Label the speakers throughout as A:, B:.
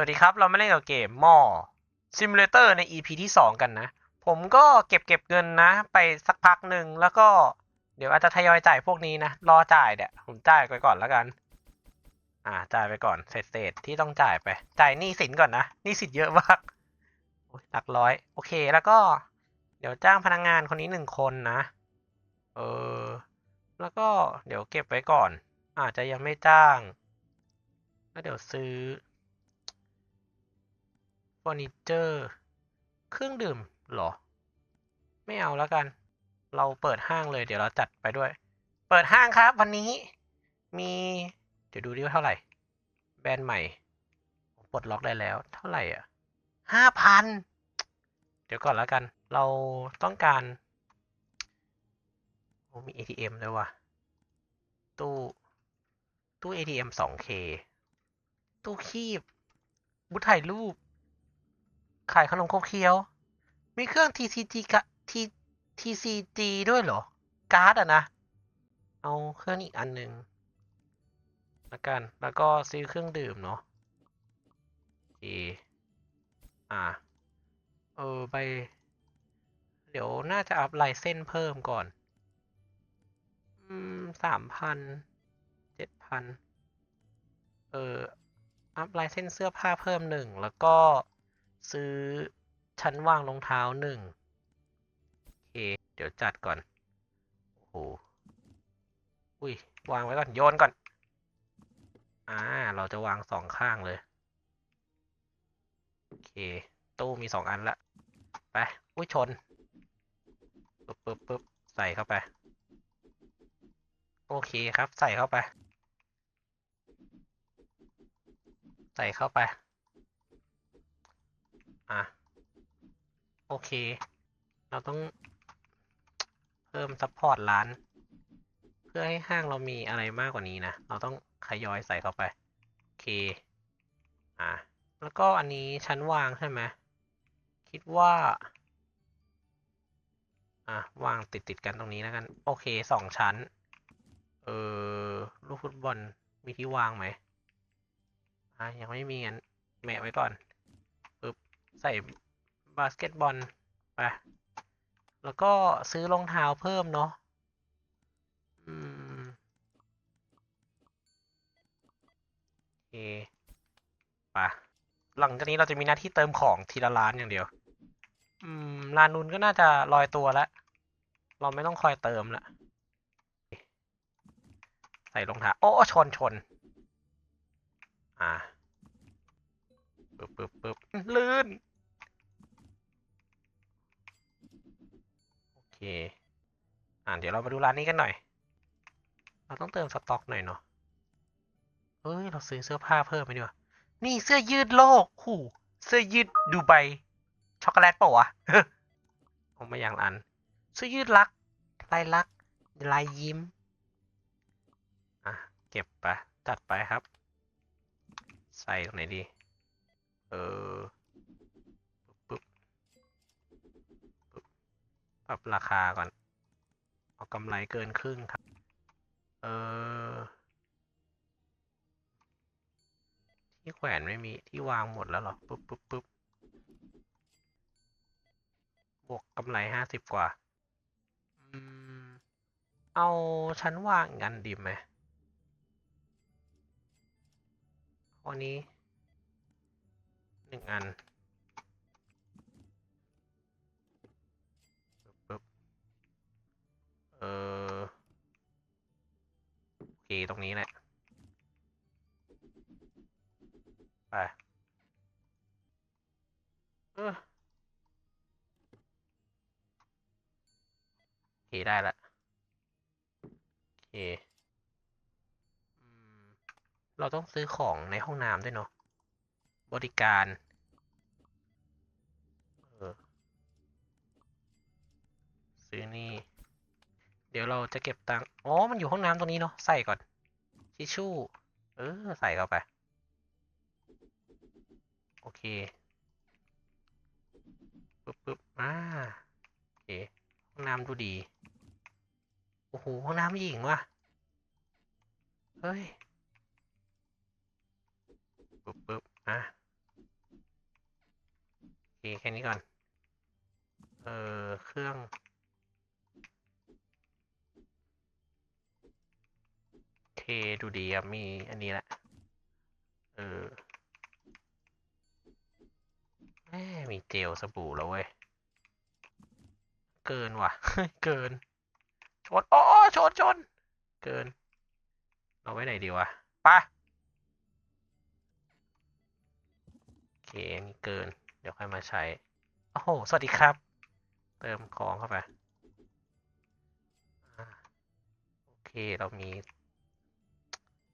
A: วัสดีครับ เราไมาเล่นกับเกมหม้อซิมูเลเตอร์ใน EP ที่ 2 กันนะ ผมก็เก็บเก็บเงินนะ ไปสักพักหนึ่งแล้วก็เดี๋ยวอาจจะทยอยจ่ายพวกนี้นะ รอจ่ายเนี่ยผมจ่ายไปก่อนแล้วกัน อ่าจ่ายไปก่อนเศษเศษที่ต้องจ่ายไป จ่ายหนี้สินก่อนนะหนี้สินเยอะมากหลักร้อย โอเคแล้วก็ เดี๋ยวจ้างพนักงงานคนนี้หนึ่งคนนะเออแล้วก็เดี๋ยวเก็บไว้ก่อน อาจจะยังไม่จ้างแล้วเดี๋ยวซื้อ เฟอร์นิเจอร์ เครื่องดื่มเหรอ ไม่เอาแล้วกัน เราเปิดห้างเลยเดี๋ยวเราจัดไปด้วย เปิดห้างครับ วันนี้มี เดี๋ยวดูดิว่าเท่าไหร่ แบรนด์ใหม่ผมปลดล็อกได้แล้ว เท่าไหร่อะห้าพันเดี๋ยวก่อนแล้วกัน เราต้องการโอ้มี ATM ด้วยว่ะ ตู้ ตู้ ATM 2K ตู้คีบ บุถ่ายรูป ขายขนมขบเคี้ยว มีเครื่อง TCG กะ T TCG ด้วยเหรอ การ์ดอะนะ เอาเครื่องอีกอันหนึ่งละกัน แล้วก็ซื้อเครื่องดื่มเนาะโออ่า เออ ไป เดี๋ยวน่าจะอัพลายเส้นเพิ่มก่อน อืมสามพัน เจ็ดพัน เออ อัพลายเส้นเสื้อผ้าเพิ่มหนึ่ง แล้วก็ ซื้อชั้นวางรองเท้าหนึ่งโอเค เดี๋ยวจัดก่อน โอ้โหอุ้ย วางไว้ก่อน โยนก่อน อ่า เราจะวางสองข้างเลย โอเค ตู้มีสองอันละ ไป อุ้ย ชน ปึ๊บปึ๊บปึ๊บใส่เข้าไป โอเคครับ ใส่เข้าไป ใส่เข้าไป อะ โอเค เราต้องเพิ่มซัพพอร์ตร้าน เพื่อให้ห้างเรามีอะไรมากกว่านี้นะ เราต้องขยอยใส่เข้าไป โอเค อะ แล้วก็อันนี้ชั้นวางใช่ไหมคิดว่า อะ วางติดติดกันตรงนี้แล้วกัน โอเคสองชั้น เออลูกฟุตบอลมีที่วางไหมอะยังไม่มีงั้นแมะไว้ก่อน ใส่บาสเกตบอลไปแล้วก็ซื้อรองเท้าเพิ่มเนาะอืมโอเคไปหลังจากนี้เราจะมีหน้าที่เติมของทีละร้านอย่างเดียว อืมร้านนู้นก็น่าจะลอยตัวแล้ว เราไม่ต้องคอยเติมละใส่รองเท้าโอ้ชนชน อ่าปึ๊บปึ๊บปึ๊บลื่น โอ เคอ่าเดี๋ยวเรามาดูร้านนี้กันหน่อย เราต้องเติมสต็อกหน่อยเนาะเฮ้ย เราซื้อเสื้อผ้าเพิ่มไปดีกว่า นี่เสื้อยืดโลกหูเสื้อยืดดูไบช็อกโกแลตเปล่าวะผมไม่อย่างอัน เสื้อยืดรักลายรักลายยิ้ม อะ เก็บไป จัดไปครับ ใส่ตรงไหนดี เออ ปึ๊บปึ๊บปึ๊บ ปรับราคาก่อน เอากำไรเกินครึ่งครับ เออ ที่แขวนไม่มีที่วางหมดแล้วเหรอปึ๊บปึ๊บปึ๊บบวกกำไรห้าสิบกว่าอืมเอาชั้นวางกันดีไหมวันนี้หนึ่งอัน เออโอเคตรงนี้แหละ ไป เออโอเคได้ละ โอเคเราต้องซื้อของในห้องน้ำด้วยเนาะ บริการ ดี๋ยวเราจะเก็บตังค์อ๋อ มันอยู่ห้องน้ำตรงนี้เนาะ ใส่ก่อน ทิชชู่ เออ ใส่เข้าไป โอเค ปึ๊บปึ๊บอ่าโอเค ห้องน้ำดูดี โอ้โห ห้องน้ำหญิงว่ะ เฮ้ย ปึ๊บปึ๊บอะโอเค แค่นี้ก่อน เออ เครื่อง โอเค ดูดีครับมีอันนี้แหละ เออแม่มีเจลสบู่แล้วเว้ย เกินว่ะ เกิน ชน โอ้ชนชน เกินเอาไว้ไหนดีวะปะโอเคนี่เกิน เดี๋ยวค่อยมาใช้ โอ้โห สวัสดีครับ เติมของเข้าไปโอเค เรามี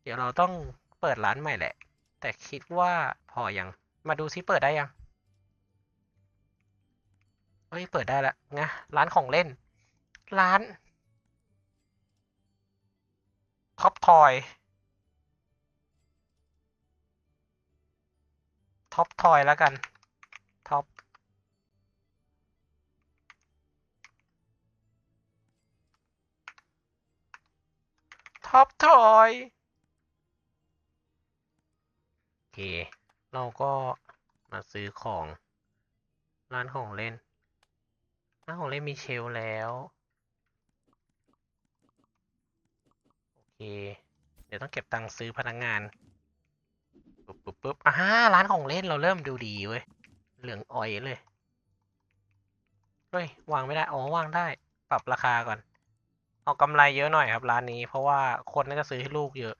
A: เดี๋ยวเราต้องเปิดร้านใหม่แหละ แต่คิดว่าพอยัง มาดูซิเปิดได้ยังเฮ้ยเปิดได้ล้วไงร้านของเล่น ร้านท็อปทอยท็อปทอยแล้วกันท็อปท็อปทอย เค เราก็มาซื้อของ ร้านของเล่น ร้านของเล่นมีเชลแล้ว โอเค เดี๋ยวต้องเก็บตังค์ซื้อพนักงาน ปุ๊บปุ๊บปุ๊บอ่าร้านของเล่นเราเริ่มดูดีเว้ย เหลืองอ่อยเลย เฮ้ย วางไม่ได้ อ๋อ วางได้ ปรับราคาก่อน เอากำไรเยอะหน่อยครับร้านนี้ เพราะว่าคนน่าจะซื้อให้ลูกเยอะ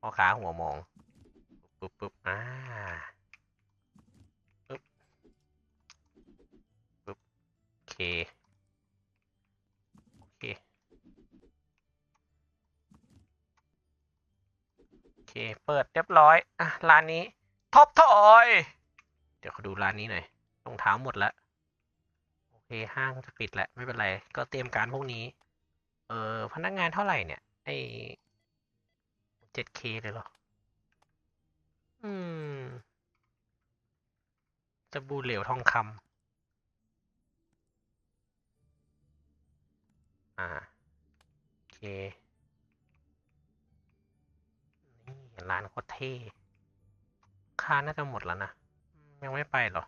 A: พ่อค้าหัวมอง ปุ๊บปุ๊บอ่าปุ๊บปุ๊บโอเคโอเคโอเค เปิดเรียบร้อยอะร้านนี้ท็อปทอย เดี๋ยวเขาดูร้านนี้หน่อยรองเท้าหมดแล้วโอเคห้างจะปิดแล้วไม่เป็นไร ก็เตรียมการพวกนี้ เออพนักงานเท่าไหร่เนี่ยไอ 7K เลยเหรอ อืมสบู่เหลวทองคำอ่าโอเคนี่ร้านโคตรเท่ค่าน่าจะหมดแล้วนะ ยังไม่ไปหรอ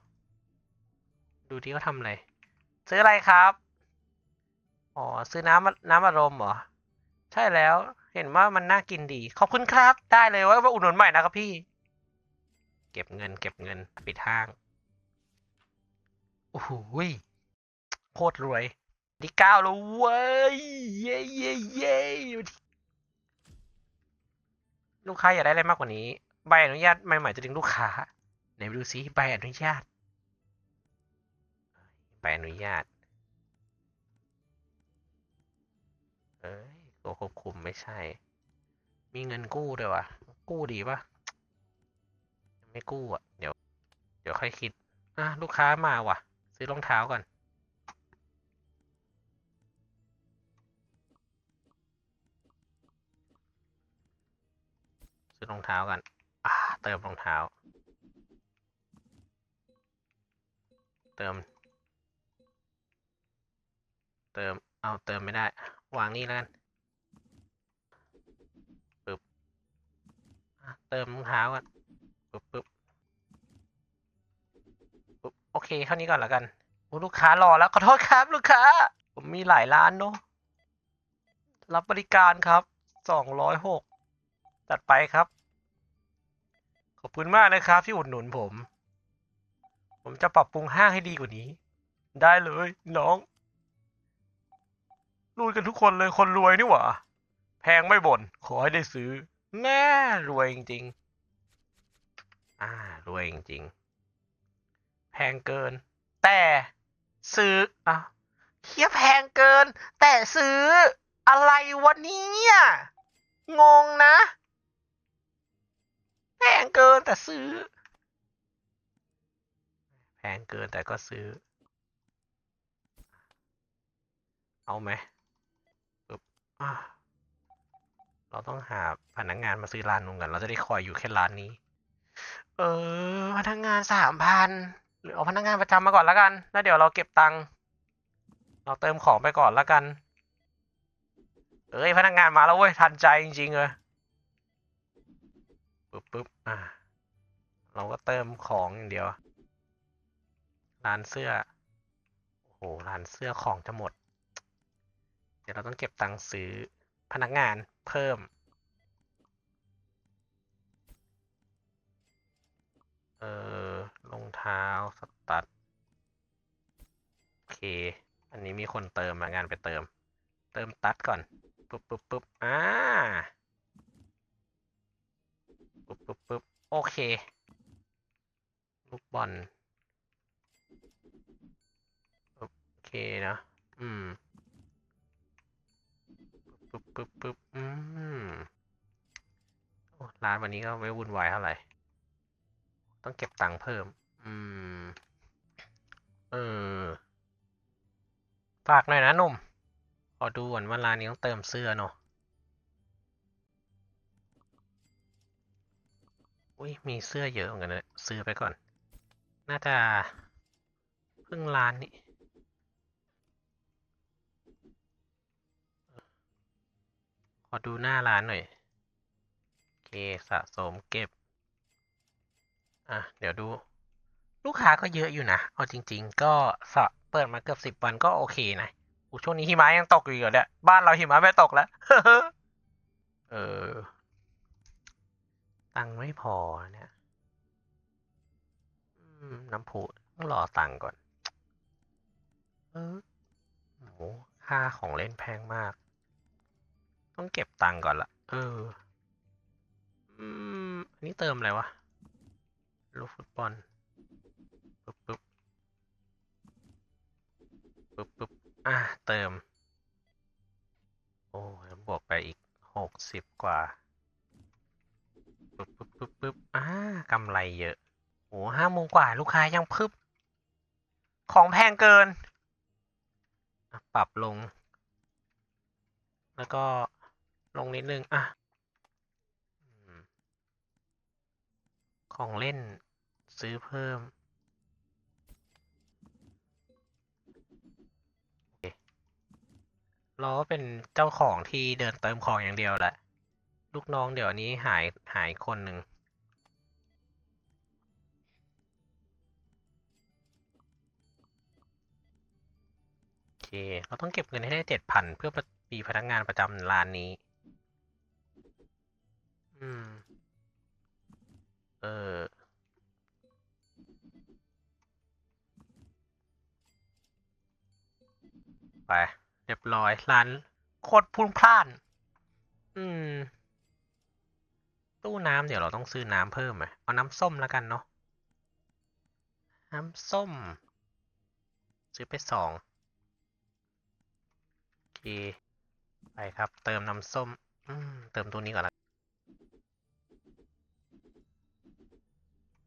A: ดูที่เขาทำอะไร ซื้ออะไรครับอ๋อซื้อน้ำน้ำอารมณ์เหรอ ใช่แล้วเห็นว่ามันน่ากินดี ขอบคุณครับ ได้เลยว้มาอุดหนุนใหม่นะครับพี่ เก็บเงิน เก็บเงิน ปิดห้าง โอ้โหโคตรรวย ที่เก้าแล้วเว้ย เย้เย้เย้ลูกค้าอยากได้อะไรมากกว่านี้ ใบอนุญาตใหม่ๆจะดึงลูกค้า ไหนดูซิใบอนุญาต ใบอนุญาต เอ้ยตัวควบคุมไม่ใช่ มีเงินกู้ด้วยวะ กู้ดีปะ ไม่กู้อะ เดี๋ยว เดี๋ยวค่อยคิด อะ ลูกค้ามาว่ะ ซื้อรองเท้าก่อน ซื้อรองเท้ากัน อ่า เติมรองเท้า เติม เติม เอาเติมไม่ได้ วางนี่แล้วกันปึ๊บเติมรองเท้าก่อนปึ๊บปึ๊บ โอเคเท่านี้ก่อนล้วกันลูกค้ารอแล้วขอโทษครับ ลูกค้า ผมมีหลายร้านเนาะรับบริการครับสองร้อยหกจัดไปครับ ขอบคุณมากนะครับที่อุดหนุนผม ผมจะปรับปรุงห้างให้ดีกว่านี้ ได้เลยน้องรวยกันทุกคนเลยคนรวยนี่หว่า แพงไม่บ่นขอให้ได้ซื้อ แน่รวยจริงๆ อ่ารวยจริงๆ แพงเกิน แต่ซื้ออะเฮียแพงเกิน แต่ซื้ออะไรวะเนี่ยงงนะ แพงเกินแต่ซื้อ แพงเกินแต่ก็ซื้อ เอาไหมปึ๊บอะเราต้องหาพนักงานมาซื้อร้านนู้นกัน เราจะได้คอยอยู่แค่ร้านนี้ เออ พนักงานสามพัน รือเอาพนักงานประจำมาก่อนแล้วกัน แล้วเดี๋ยวเราเก็บตังค์เราเติมของไปก่อนแล้วกัน เอ้ยพนักงานมาแล้วเว้ยทันใจจริงๆเลยปึ๊บปึ๊บอะเราก็เติมของอย่างเดียว ร้านเสื้อ โอ้โหร้านเสื้อของจะหมด เดี๋ยวเราต้องเก็บตังค์ซื้อพนักงานเพิ่ม เออ รองเท้าสตัดโอเค อันนี้มีคนเติมมางานไปเติม เติมตัดก่อนปุ๊บปุ๊บปุ๊บอ่าปุ๊บปุ๊บปุ๊บโอเค ลูกบอลโอเคนะ อืมปุ๊บปุ๊บปุ๊บอืมโอ้ร้านวันนี้ก็ไม่วุ่นวายเท่าไหร่ ต้องเก็บตังค์เพิ่ม อืม เออ ฝากหน่อยนะนุ่ม ขอดูก่อนว่าร้านนี้ต้องเติมเสื้อเนาะ อุ้ยมีเสื้อเยอะเหมือนกันเลยซื้อไปก่อน น่าจะเพิ่งร้านนี้ขอดูหน้าร้านหน่อย โอเค สะสมเก็บ อะเดี๋ยวดู ลูกค้าก็เยอะอยู่นะเอาจริง ๆ ก็สะเปิดมาเกือบสิบวันก็โอเคนะอูช่วงนี้หิมะยังตกอยู่เหรอเนี่ยบ้านเราหิมะไม่ตกแล้วเออ ตังไม่พอเนี่ยน้ำพุต้องรอตังก่อน เออโหค่าของเล่นแพงมาก ต้องเก็บตังก่อนละเออ อืม อันนี้เติมอะไรวะ ลูกฟุตบอลปึ๊บปึ๊บปึ๊บปึ๊บอะ เติม โอ้ยบวกไปอีกหกสิบกว่าปึ๊บปึ๊บปึ๊บปึ๊บอ่ากำไรเยอะโอ้ห้าโมงกว่าลูกค้ายังพึบ ของแพงเกิน ปรับลง แล้วก็ลงนิดนึง อะของเล่น ซื้อเพิ่มเราก็เป็นเจ้าของที่เดินเติมของอย่างเดียวแหละ ลูกน้องเดี๋ยวนี้หายหายคนหนึ่งโอเค เราต้องเก็บเงินให้ได้เจ็ดพันเพื่อมีพนักงานประจำร้านนี้ อืม เออ ไป เรียบร้อยร้านโคตรพุ่งพล่านอืม ตู้น้ำเดี๋ยวเราต้องซื้อน้ำเพิ่มไหมเอาน้ำส้มแล้วกันเนาะน้ำส้ม ซื้อไปสองโอเคไปครับ เติมน้ำส้ม อืม เติมตัวนี้ก่อนละ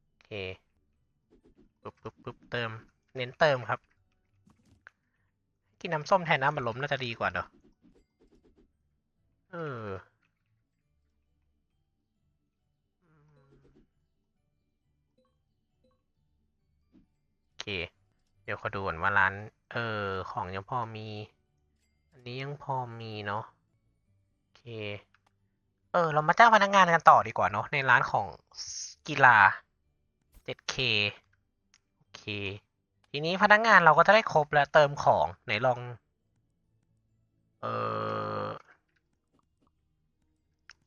A: โอเคปึ๊บปึ๊บปึ๊บเติม เน้นเติมครับ กินน้ำส้มแทนน้ำบัลลมน่าจะดีกว่าเนอะเออโอเค เดี๋ยวขอดูก่อนว่าร้าน เออ ของยังพอมี อันนี้ยังพอมีเนาะโอเค เออ เรามาจ้างพนักงานกันต่อดีกว่าเนาะในร้านของกีฬา 7K โอเค ทีนี้พนักงานเราก็จะได้ครบแล้วเติมของไหนลอง เออ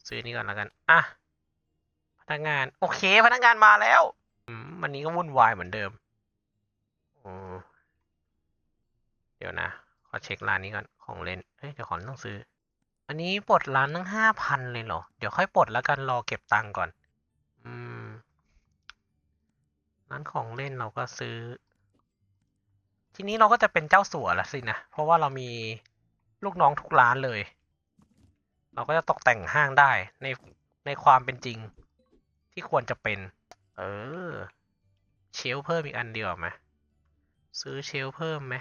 A: ซื้อนี่ก่อนแล้วกัน อะ พนักงาน โอเค พนักงานมาแล้วอวันนี้ก็วุ่นวายเหมือนเดิมอมเดี๋ยวนะ ขอเช็คร้านนี้ก่อน ของเล่น เฮ้ย เดี๋ยวขอต้องซื้อ อันนี้ปลดร้านตั้งห้าพันเลยเหรอ เดี๋ยวค่อยปลดแล้วกัน รอเก็บตังค์ก่อน อืมร้านของเล่นเราก็ซื้อ ทีนี้เราก็จะเป็นเจ้าสัวแล้วสินะ เพราะว่าเรามีลูกน้องทุกร้านเลย เราก็จะตกแต่งห้างได้ในในความเป็นจริงที่ควรจะเป็น เออ เชลเพิ่มอีกอันเดียวไหมซื้อเชลเพิ่มไหม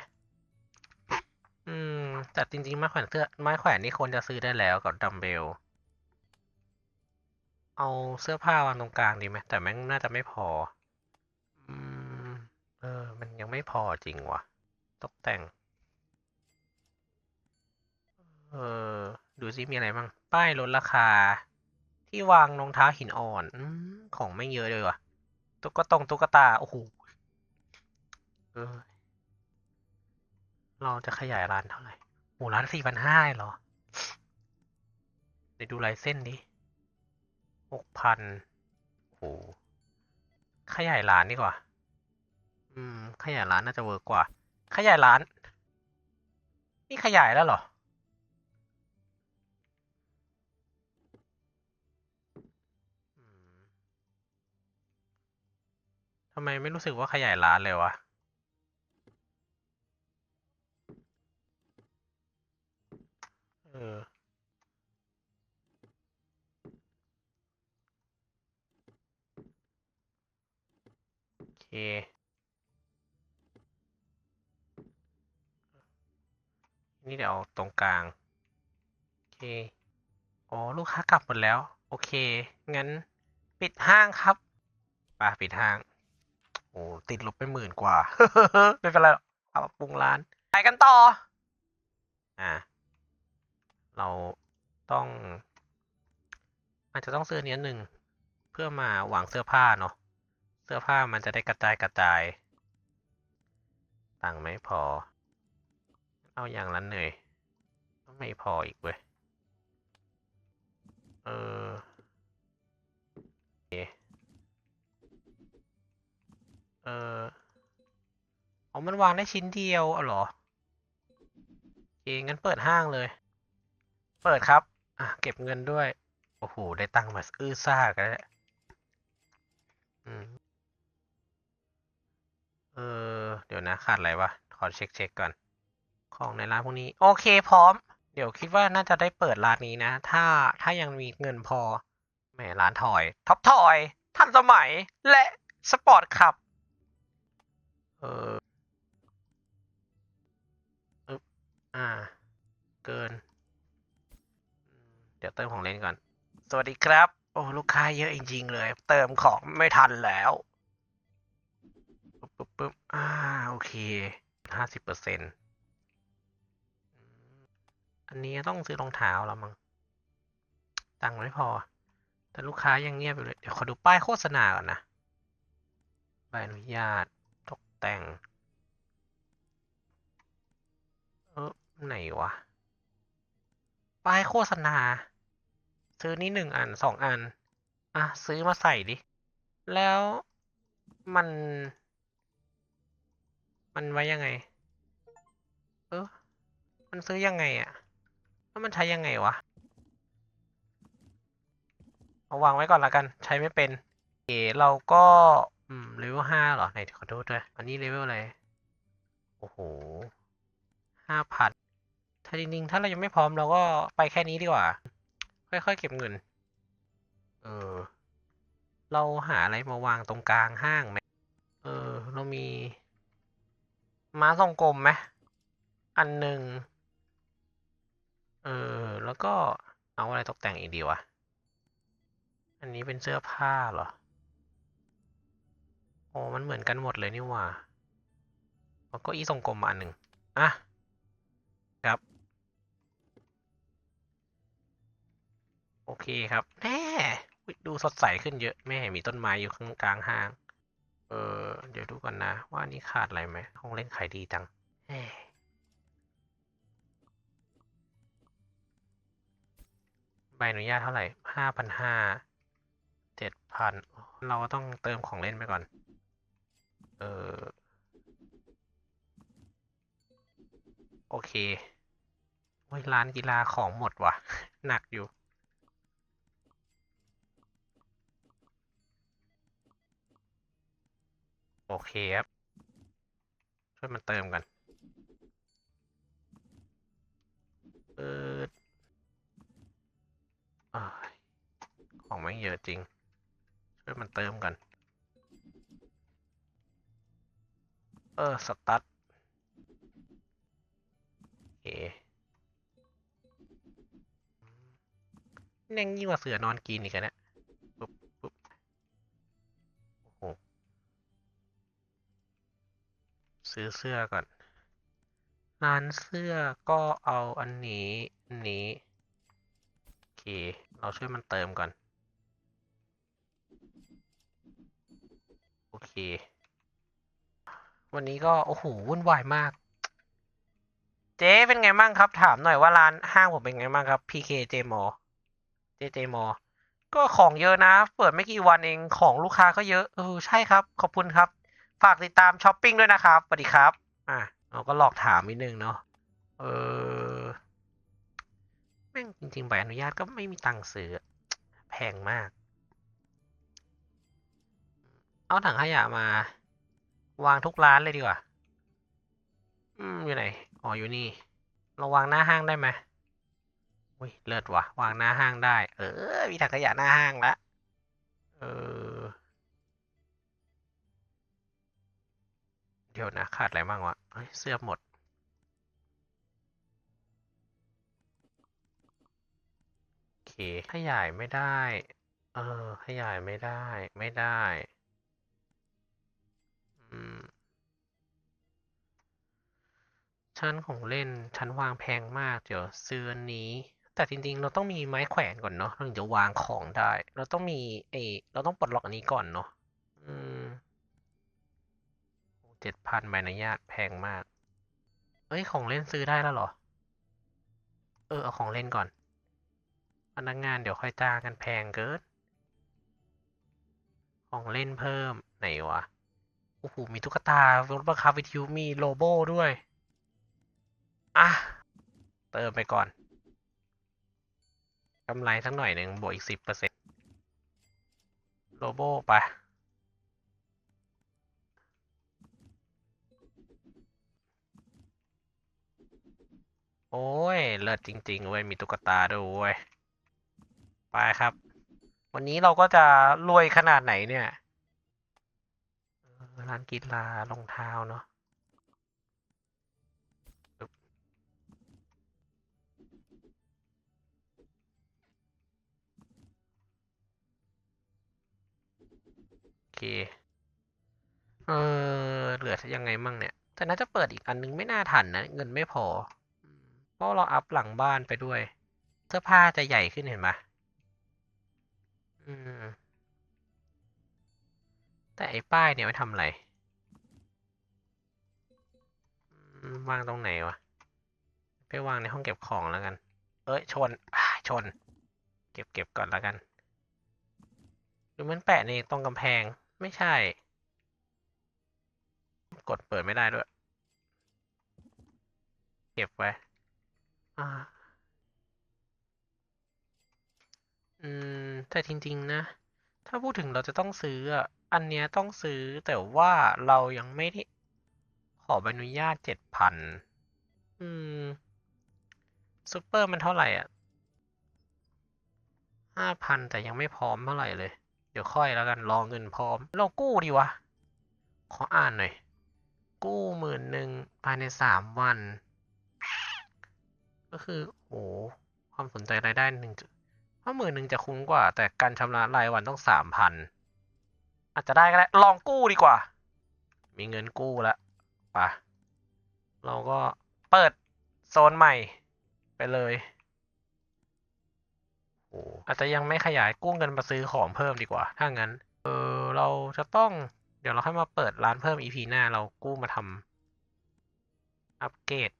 A: อืม แต่จริงๆไม้แขวนเสื้อไม้แขวนนี่ควรจะซื้อได้แล้วกับดัมเบล เอาเสื้อผ้าวางตรงกลางดีไหมแต่แม่งน่าจะไม่พอ ไม่พอจริงวะตกแต่ง เออ ดูซิมีอะไรบ้าง ป้ายลดราคา ที่วางรองเท้าหินอ่อนอของไม่เยอะเลยวะตุ๊กตงตุ๊กตา โอ้โหเออเราจะขยายร้านเท่าไหร่โอ้ร้านสี่พันห้าเหรอเดี๋ยวดูลายเส้นดิหกพันโอ้ขยายร้านดีกว่า อืม ขยายร้านน่าจะเวิร์กกว่า ขยายร้าน นี่ขยายแล้วเหรอ ทำไมไม่รู้สึกว่าขยายร้านเลยวะเออโอเค นี่เดี๋ยวเอาตรงกลาง โอเคอ๋อลูกค้ากลับหมดแล้ว โอเค งั้นปิดห้างครับป่ะปิดห้าง โอ้ติดลบไปหมื่นกว่า ไม่เป็นไรหรอกเอามาปรุงร้านไปกันต่อ อ่า เราต้องอาจจะต้องซื้ออนนี้หนึ่งเพื่อมาวางเสื้อผ้าเนาะเสื้อผ้ามันจะได้กระจายกระจายตังค์ไม่พอ เอาอย่างละหน่อยไม่พออีกเว้ย เออเออเอามันวางได้ชิ้นเดียวเอาหรอโอเคงั้นเปิดห้างเลย เปิดครับ อะ เก็บเงินด้วย โอ้โห ได้ตังค์มาอื้อซ่ากันแล้วอืมเออ เดี๋ยวนะ ขาดอะไรวะ ขอเช็คเช็คก่อน ของในร้านพวกนี้ โอเคพร้อม เดี๋ยวคิดว่าน่าจะได้เปิดร้านนี้นะ ถ้าถ้ายังมีเงินพอแหมร้านทอยท็อปทอย ทันสมัยและสปอร์ตขับ เอออึบอ่า เกิน เดี๋ยวเติมของเล่นก่อน สวัสดีครับ โอ้ลูกค้าเยอะจริงๆเลย เติมของไม่ทันแล้วปึ๊บปึ๊บปึ๊บอ่า โอเคห้าสิบเปอร์เซ็นต์ อันนี้ต้องซื้อรองเท้าแล้วมั้งตังค์ไม่พอ แต่ลูกค้ายังเงียบอยู่เลย เดี๋ยวขอดูป้ายโฆษณาก่อนนะใบอนุญาตตกแต่ง เออไหนวะ ป้ายโฆษณา ซื้อนี่หนึ่งอันสองอัน อะ ซื้อมาใส่ดิ แล้วมัน มันไว้ยังไง เออ มันซื้อยังไงอะ แล้วมันใช้ยังไงวะ เอาวางไว้ก่อนละกัน ใช้ไม่เป็นโอเคเราก็อืมเลเวลห้าเหรอไหนขอโทษด้วย อันนี้เลเวลอะไร โอ้โหห้าพันถ้าจริงๆ ถ้าเรายังไม่พร้อมเราก็ไปแค่นี้ดีกว่า ค่อยๆ เก็บเงิน เออ เราหาอะไรมาวางตรงกลางห้างไหม เออ เรามี ม้าทรงกลมไหม อันหนึ่ง เออ แล้วก็เอาอะไรตกแต่งอีกดีวะ อันนี้เป็นเสื้อผ้าเหรอ โอ้มันเหมือนกันหมดเลยนี่ว่าแล้วก็อีทรงกลมมาอันหนึ่งอะ ครับ โอเคครับแน่ดูสดใสขึ้นเยอะ แม่มีต้นไม้อยู่ข้างกลางห้าง เออ เดี๋ยวดูก่อนนะ ว่านี่ขาดอะไรไหมห้องเล่นขายดีจังแบอนุญาตเท่าไหร่ห้าพันห้าเจ็ดพันเราก็ต้องเติมของเล่นไปก่อน เออโอเคโอ้ยร้านกีฬาของหมดว่ะ หนักอยู่ โอเคครับ ช่วยมันเติมกันเปิดอ้าย ของแม่งเยอะจริงช่วยมันเติมกัน เออ สตาร์ทโอแน่งยิ่งกว่าเสือนอนกินอีกอะเนี่ยปุ๊บปุ๊บโอ้โหซื้อเสื้อก่อนร้านเสื้อก็เอาอันนี้ อันนี้ เค เราช่วยมันเติมก่อน โอเค วันนี้ก็ โอ้โห วุ่นวายมาก เจ๊เป็นไงบ้างครับ ถามหน่อยว่าร้านห้างผมเป็นไงบ้างครับ PK J m a l l J J m a l l ก็ของเยอะนะ เปิดไม่กี่วันเองของลูกค้าก็เยอะเออใช่ครับ ขอบคุณครับ ฝากติดตามช้อปปิ้งด้วยนะครับสวัสดีครับ อะเราก็หลอกถามนิดนึงเนาะเออ แม่งจริงๆใบอนุญาตก็ไม่มีตังค์ซื้อแพงมาก เอาถังขยะมา วางทุกร้านเลยดีกว่า อืมอยู่ไหน อ๋ออยู่นี่ เราวางหน้าห้างได้ไหมอุ้ยเลิศว่ะ วางหน้าห้างได้ เออ มีถังขยะหน้าห้างละเออ เดี๋ยวนะขาดอะไรบ้างวะเฮ้ยเสื้อหมด ขยายไม่ได้ เออ ขยายไม่ได้ ไม่ได้ อืม ชั้นของเล่น ชั้นวางแพงมาก เดี๋ยวซื้ออันนี้ แต่จริงๆ เราต้องมีไม้แขวนก่อนเนาะ เราถึงจะวางของได้ เราต้องมีเอเราต้องปลดล็อกอันนี้ก่อนเนาะ อืมเจ็ดพันใบอนุญาตแพงมาก เอ้ย ของเล่นซื้อได้แล้วเหรอ เออ เอาของเล่นก่อน นักงานเดี๋ยวค่อยจ้างกันแพงเกิน ของเล่นเพิ่ม ไหนวะ โอ้โห มีตุ๊กตารถบังคับวิทยุมีโลโบ้ด้วย อะ เติมไปก่อน กำไรสักหน่อยหนึ่งบวกอีกสิบเปอร์เซ็นต์โลโบ้ไปโอ้ย เลิศจริง ๆ เว้ย มีตุ๊กตาด้วยเว้ย ไปครับ วันนี้เราก็จะรวยขนาดไหนเนี่ยร้านกีฬารองเท้าเนาะโอเค เออเหลือยังไงมั่งเนี่ย แต่น่าจะเปิดอีกอันนึงไม่น่าทันนะ เงินไม่พอ เพราะเราอัพหลังบ้านไปด้วย เสื้อผ้าจะใหญ่ขึ้นเห็นไหม แต่ไอ้ป้ายเนี่ยไว้ทำอะไรวางตรงไหนวะ ไปวางในห้องเก็บของแล้วกัน เอ้ย ชนชน เก็บเก็บก่อนแล้วกัน หรือมันแปะในตรงกำแพง ไม่ใช่ กดเปิดไม่ได้ด้วย เก็บไว้ อ่า อืม แต่จริงๆนะ ถ้าพูดถึงเราจะต้องซื้ออะ อันเนี้ยต้องซื้อแต่ว่าเรายังไม่ได้ขอใบอนุญาตเจ็ดพัน อืมซูเปอร์มันเท่าไหร่อะห้าพันแต่ยังไม่พร้อมเท่าไหร่เลย เดี๋ยวค่อยแล้วกันรอเงินพร้อม เรากู้ดีวะ ขออ่านหน่อย กู้หมื่นหนึ่งภายในสามวัน ก็คือ โอ้ความสนใจรายได้หนึ่ง ถ้าหมื่นหนึ่งจะคุ้มกว่า แต่การชำระรายวันต้องสามพันอาจจะได้ก็ได้ ลองกู้ดีกว่า มีเงินกู้แล้วไปะเราก็เปิดโซนใหม่ไปเลยโอ้อาจจะยังไม่ขยายกู้เงินมาซื้อของเพิ่มดีกว่า ถ้างั้น เออเราจะต้องเดี๋ยวเราค่อยมาเปิดร้านเพิ่ม EP หน้าเรากู้มาทำอัปเกรด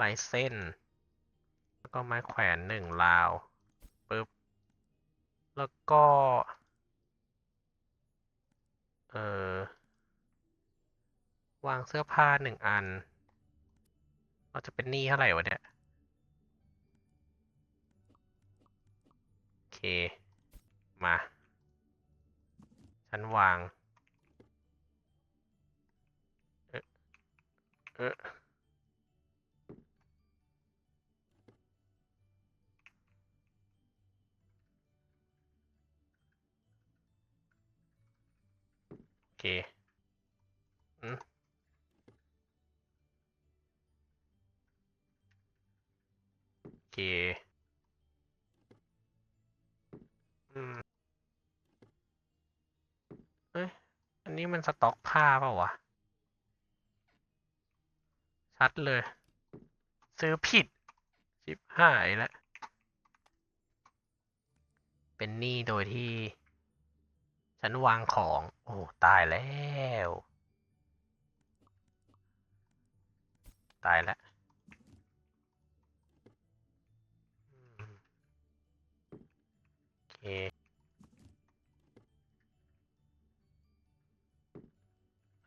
A: ลายเส้น แล้วก็ไม้แขวนหนึ่งราว แล้วก็ เออวางเสื้อผ้าหนึ่งอัน เราจะเป็นหนี้เท่าไหร่วะเนี่ย โอเค มา ฉันวาง เออเออ เคอืมโอเคอืมเอ้ยอันนี้มันสต็อกผ้าเปล่าวะ ชัดเลย ซื้อผิดชิบหายแล้ว เป็นหนี้โดยที่ ฉันวางของ โอ้ตายแล้ว ตายแล้วโอเค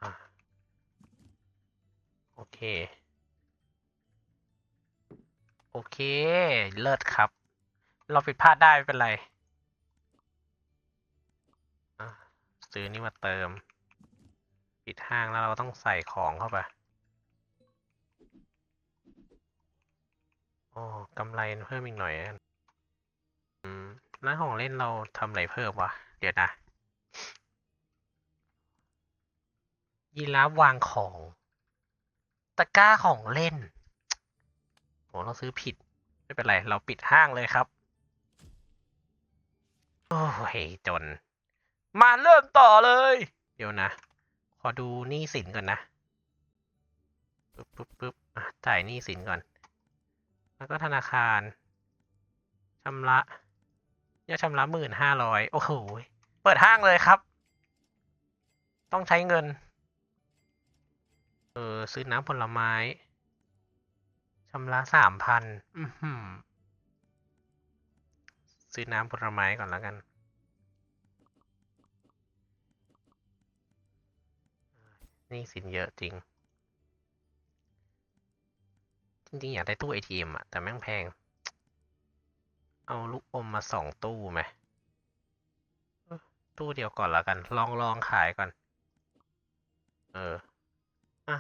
A: อะโอเค โอเค เลิศครับ เราผิดพลาดได้ไม่เป็นไร ซื้อนี่มาเติม ปิดห้างแล้วเราก็ต้องใส่ของเข้าไปโอ๋อกำไรเพิ่มอีกหน่อยอะอืมร้านของเล่นเราทำอะไรเพิ่มวะ เดี๋ยวนะยีราฟวางของ ตะกร้าของเล่นโหเราซื้อผิด ไม่เป็นไร เราปิดห้างเลยครับ โอ้ยจน มาเริ่มต่อเลย เดี๋ยวนะ ขอดูหนี้สินก่อนนะปึ๊บปึ๊บปึ๊บจ่ายหนี้สินก่อน แล้วก็ธนาคารชำระยอดชำระหมื่นห้าร้อยโอ้โหเปิดห้างเลยครับ ต้องใช้เงิน เออซื้อน้ำผลไม้ชำระสามพันอือหือซื้อน้ำผลไม้ก่อนแล้วกัน นี่สินเยอะจริง จริง ๆ อยากได้ตู้ ATM อะแต่แม่งแพง เอาลูกอมมาสองตู้ไหม ตู้เดียวก่อนแล้วกัน ลองลองขายก่อน เออ อะ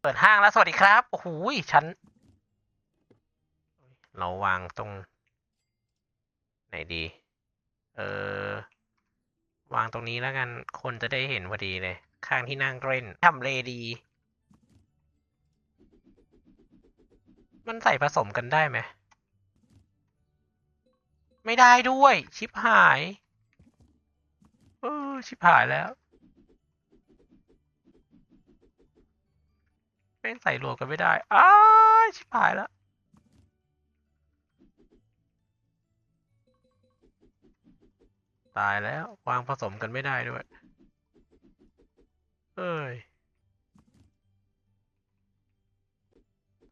A: เปิดห้างแล้วสวัสดีครับ โอ้โหฉันเราวางตรง ไหนดี เออ วางตรงนี้แล้วกัน คนจะได้เห็นพอดีเลย ข้างที่นั่งเล่นทำเลดี มันใส่ผสมกันได้ไหม ไม่ได้ด้วย ชิปหายเออชิปหายแล้วแม่งใส่รวมกันไม่ได้อ้าชิบหายแล้ว ตายแล้ว วางผสมกันไม่ได้ด้วย เอ้ย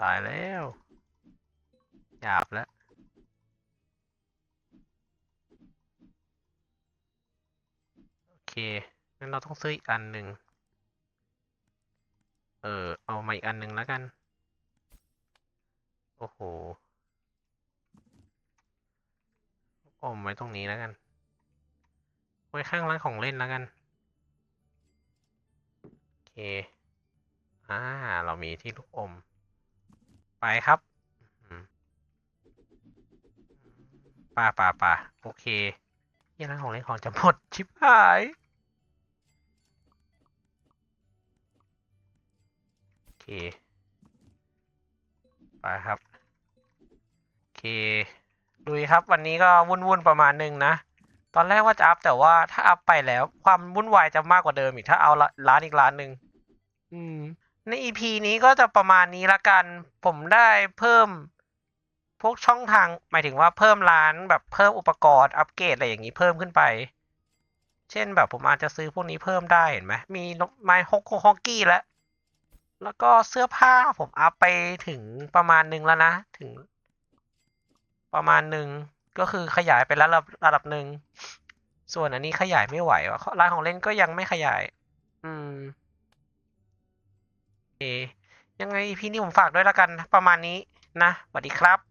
A: ตายแล้วหยาบแล้วโอเคงั้นเราต้องซื้ออีกอันหนึ่งเออ เอามาอีกอันหนึ่งแล้วกัน โอ้โหอมไว้ตรงนี้แล้วกัน ไว้ข้างร้านของเล่นแล้วกัน อเคอ่า เรามีที่ลูกอม ไปครับป่าป่าป่าโอเคที่ร้านของเล่นของจะหมด ชิบหาย โอเค ไปครับ โอเคลุยครับ วันนี้ก็วุ่นๆประมาณหนึ่งนะตอนแรกว่าจะอัพแต่ว่าถ้าอัพไปแล้วความวุ่นวายจะมากกว่าเดิมอีกถ้าเอาละร้านอีกร้านหนึ่ง อืม ใน EP นี้ก็จะประมาณนี้ละกัน ผมได้เพิ่มพวกช่องทาง หมายถึงว่าเพิ่มร้านแบบเพิ่มอุปกรณ์อัปเกรดอะไรอย่างนี้เพิ่มขึ้นไป เช่นแบบผมอาจจะซื้อพวกนี้เพิ่มได้เห็นไหมมีไม้ฮอกฮอกกี้แล้ว แล้วก็เสื้อผ้าผมอัพไปถึงประมาณหนึ่งแล้วนะ ถึง ประมาณหนึ่งก็คือขยายไปแล้วระดับระดับหนึ่ง ส่วนอันนี้ขยายไม่ไหวว่ะร้านของเล่นก็ยังไม่ขยาย อืม ยังไงพี่นี่ผมฝากด้วยละกัน ประมาณนี้นะสวัสดีครับ